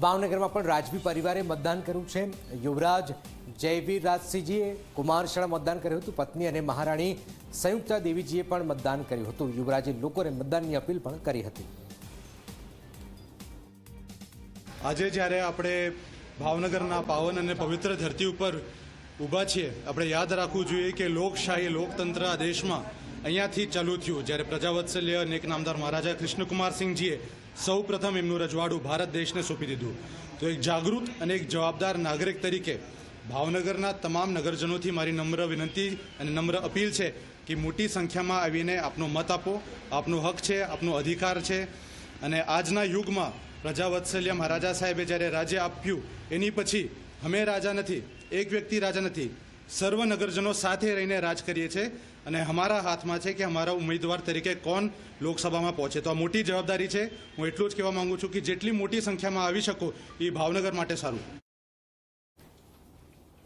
ભાવનગરમાં પણ રાજવી પરિવારે મતદાન કર્યું છે. યુવરાજ જયવીર રાજસિંહજીએ કુમારશાળા મતદાન કર્યું હતું. પત્ની અને મહારાણી સંયુક્તા દેવીજીએ પણ મતદાન કર્યું હતું. યુવરાજે લોકોને મતદાનની અપીલ પણ કરી હતી. આજે જ્યારે આપણે ભાવનગરના પાવન અને પવિત્ર ધરતી ઉપર ઊભા છીએ, આપણે યાદ રાખવું જોઈએ કે લોકશાહી લોકતંત્ર આ દેશમાં અહીંયાથી ચાલુ થયું. જ્યારે પ્રજાવત્સલ્ય નેક નામદાર મહારાજા કૃષ્ણકુમારસિંહજીએ સૌ પ્રથમ એમનું રજવાડું ભારત દેશને સોંપી દીધું. તો એક જાગૃત અને એક જવાબદાર નાગરિક તરીકે ભાવનગરના તમામ નગરજનોથી મારી નમ્ર વિનંતી અને નમ્ર અપીલ છે કે મોટી સંખ્યામાં આવીને આપનો મત આપો. આપનો હક છે, આપનો અધિકાર છે. અને આજના યુગમાં પ્રજાવત્સલ્ય મહારાજા સાહેબે જ્યારે રાજ્ય આપ્યું, એની પછી અમે રાજા નથી, એક વ્યક્તિ રાજા નથી સર્વ નગરજનો સાથે રહીને રાજ કરીએ છીએ અને અમારા હાથમાં છે કે અમારા ઉમેદવાર તરીકે કોણ લોકસભામાં પહોંચે. તો આ મોટી જવાબદારી છે. હું એટલું જ કહેવા માંગુ છું કે જેટલી મોટી સંખ્યામાં આવી શકો એ ભાવનગર માટે સારું.